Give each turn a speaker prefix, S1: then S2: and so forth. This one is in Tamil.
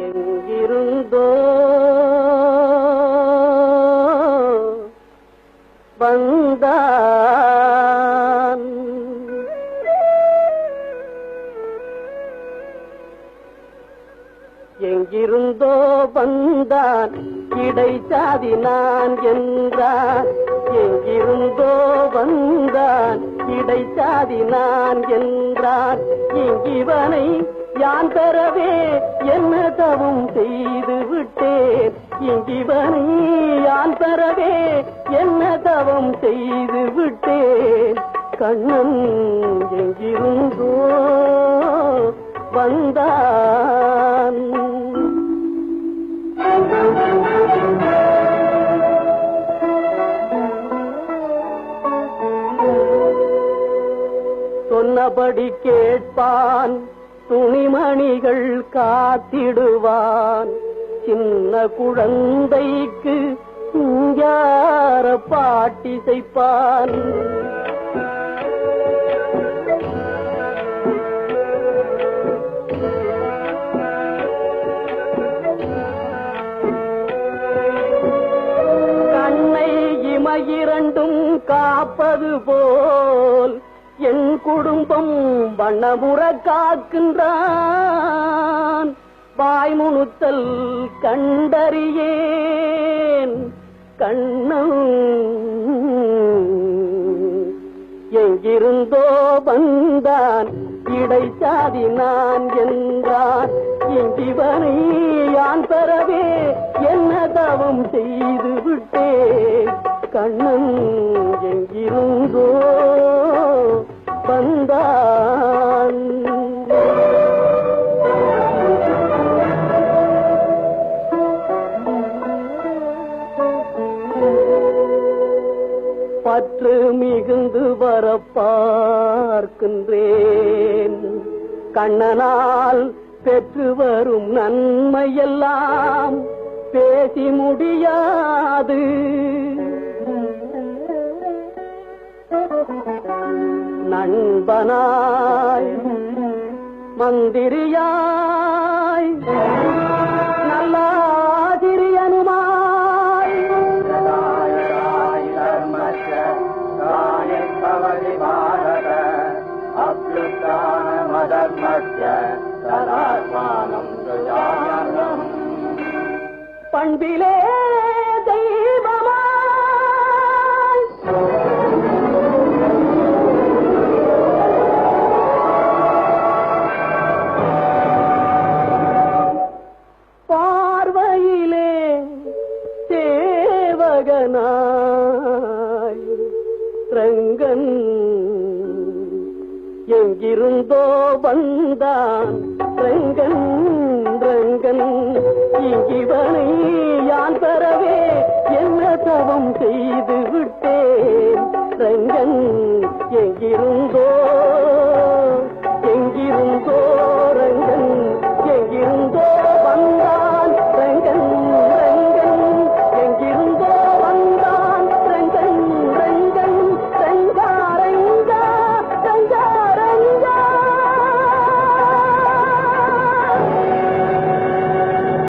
S1: எங்கிருந்தோ? வந்தான். எங்கிருந்தோ வந்தான். கிடைச்சாதி நான் என்றான் எங்கிருந்தோ வந்தான். கிடைச்சாதி நான் என்றான் இங்கிவனை யான் தரவே என்ன தவம் செய்து விட்டேன். இங்கிவனை யான் தரவே என்ன தவம் செய்து விட்டேன். கண்ணன் எங்கிருந்தோ வந்தான். சொன்னபடி கேட்பான். துணிமணிகள் காத்திடுவான். சின்ன குழந்தைக்கு யார பாட்டி செய்ப்பான். கண்ணை இமையிரண்டும் காப்பது போல் என் குடும்பம் வண்ணமுற காக்கின்றான். வாய்முணுத்தல் கண்டறியேன். கண்ணம் எங்கிருந்தோ வந்தான். இடைச்சாதி நான் என்றான். இங்கிவனை யான் பெறவே என்ன தவம் செய்து விட்டேன். கண்ணன் எங்கிருந்தோ பற்று மிகுந்து வர பார்க்கின்றேன் கண்ணனால் பெற்று வரும் நன்மையெல்லாம் பேசி முடியாது. நண்பனாய் மந்திரியா பண்பிலே தெய்வமாய். பார்வையிலே சேவகனாய். ரங்கன் எங்கிருந்தோ வந்தான் ரங்கன் ரங்கன் இங்கிவனை யான் பெறவே என்ன தவம் செய்து விட்டேன். ரங்கன் எங்கிருந்தோ